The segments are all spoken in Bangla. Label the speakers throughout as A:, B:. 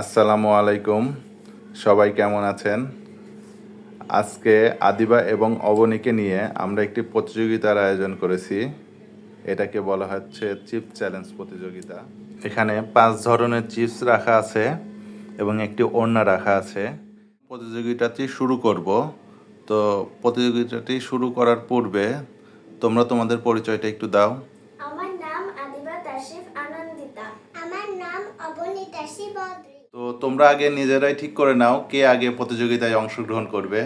A: আসসালামু আলাইকুম। সবাই কেমন আছেন? আজকে আদিবা এবং অবনীকে নিয়ে আমরা একটি প্রতিযোগিতার আয়োজন করেছি। এটাকে বলা হচ্ছে চিপস চ্যালেঞ্জ প্রতিযোগিতা। এখানে পাঁচ ধরনের চিপস রাখা আছে এবং একটি ওড়না রাখা আছে। প্রতিযোগিতাটি শুরু করব। তো প্রতিযোগিতাটি শুরু করার পূর্বে তোমরা তোমাদের পরিচয়টা একটু দাও।
B: আমার নাম আদিবা তাশরিফ আনন্দিতা। আমার নাম অবনীতাশী বদ্রী।
A: তো তোমরা আগে নিজেরাই ঠিক করে নাও কে আগে প্রতিযোগিতায় অংশগ্রহণ করবে.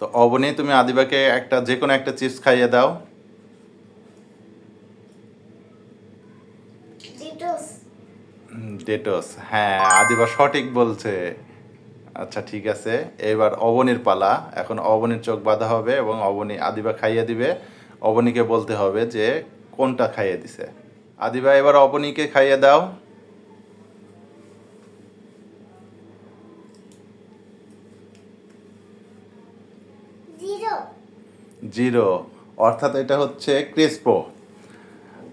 A: তো অবনী তুমি আদিবাকে একটা যে কোনো একটা চিপস খাইয়ে দাও।
B: ডেটস
A: হ্যাঁ আদিবা সঠিক বলছে। আচ্ছা ঠিক আছে। এবার অবনীর পালা। এখন অবনীর চোখ বাঁধা হবে এবং অবনী আদিবা খাইয়ে দিবে। অবনীকে বলতে হবে যে কোনটা খাইয়ে দিছে? আদিবা এবার অবনীকে খাইয়ে দাও।
B: জিরো।
A: জিরো। অর্থাৎ এটা হচ্ছে ক্রিস্পো।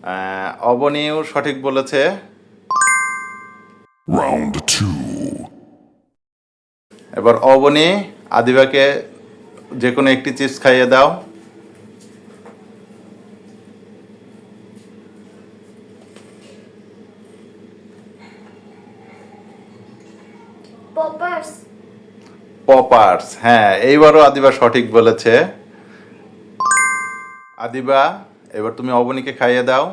A: আহ, অবনীও সঠিক বলেছে।
C: Round two.
A: এবার অবনি আদিবাকে যে কোনো একটি চিপস খাইয়ে দাও।
B: পপার্স
A: পপার্স হ্যাঁ এইবারও আদিবা সঠিক বলেছে। আদিবা এবার তুমি অবনীকে খাইয়ে দাও।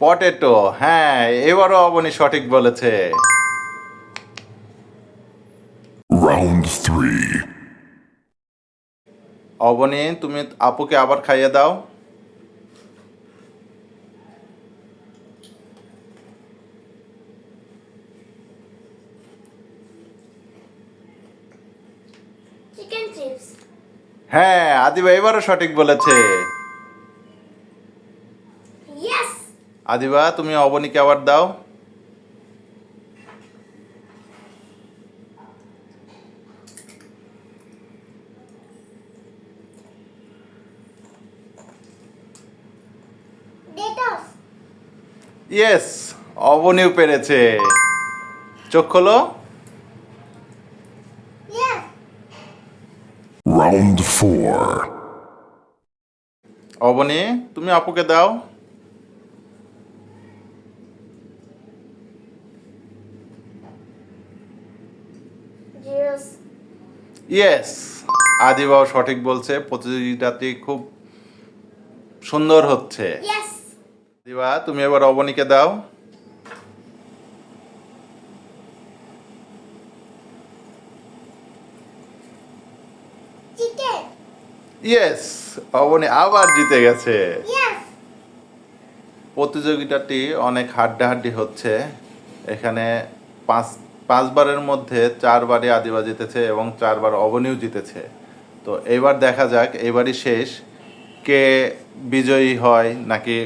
A: পটেটো হ্যাঁ এবারও অবনী সঠিক বলেছে।
C: Round three.
A: অবনী তুমি আপুকে আবার খাইয়ে দাও।
B: চিকেন চিপস
A: হ্যাঁ আদিবা এবারও সঠিক বলেছে। আদিবা তুমি অবনীকে আবার দাও।
B: ডিটোস
A: ইয়েস অবনীও পেরেছে। চোখ খোলো। অবনী তুমি আপুকে দাও। ইয়েস আদিবাও সঠিক বলছে প্রতিযোগিতাটি খুব সুন্দর হচ্ছে। দিবা তুমি এবার অবনীকে দাও। ইয়েস অবনী আবার জিতে গেছে। প্রতিযোগিতাটি অনেক হাড্ডাহাড্ডি হচ্ছে। এখানে পাঁচ পাঁচবারের মধ্যে চারবারই আদিবা জিতেছে এবং চারবার অবনীও জিতেছে। তো এবার দেখা যাক এবারই শেষ। কে বিজয়ী হয় নাকি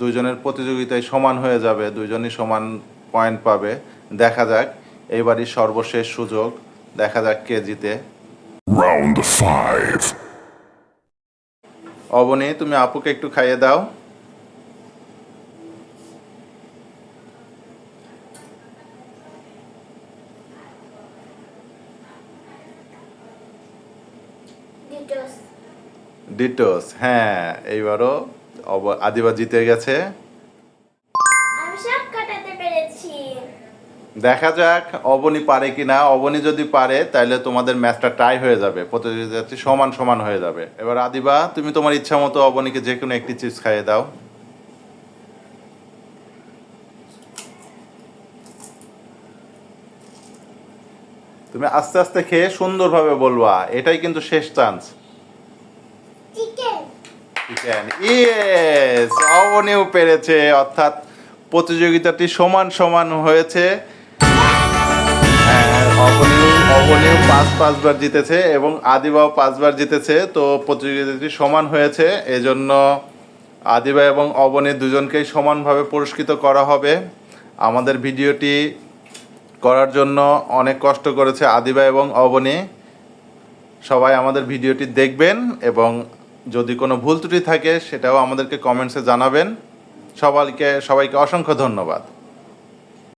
A: দুজনের প্রতিযোগিতায় সমান হয়ে যাবে দুজনই সমান পয়েন্ট পাবে দেখা যাক। এইবারই সর্বশেষ সুযোগ দেখা যাক কে জিতে. অবনী তুমি আপুকে একটু খাইয়ে দাও।
B: ডিটোস
A: হ্যাঁ এইবারও আদিবাস আদিবা জিতে গেছে। দেখা যাক অবনী পারে কি না। অবনী যদি পারে তাহলে তোমাদের ম্যাচটা টাই হয়ে যাবে। প্রতিযোগিতা সমান সমান হয়ে যাবে। এবার আদিবা তুমি তোমার ইচ্ছা মতো অবনীকে যে কোনো একটি চিপস খাইয়ে দাও। তুমি আস্তে আস্তে খেয়ে সুন্দরভাবে বলবা এটাই কিন্তু শেষ চান্স
B: চিকেন
A: ইয়েস অবনীও পেরেছে অর্থাৎ প্রতিযোগিতাটি সমান সমান হয়েছে। হ্যাঁ অবনীও পাঁচ পাঁচবার জিতেছে এবং আদিবাও পাঁচবার জিতেছে তো প্রতিযোগিতাটি সমান হয়েছে এজন্য আদিবা এবং অবনী দুজনকেই সমানভাবে পুরস্কৃত করা হবে। আমাদের ভিডিওটি করার জন্য অনেক কষ্ট করেছে আদিবা এবং অবনী। সবাই আমাদের ভিডিওটি দেখবেন এবং যদি কোনো ভুল ত্রুটি থাকে সেটাও আমাদেরকে কমেন্টসে জানাবেন। সবাইকে সবাইকে অসংখ্য ধন্যবাদ।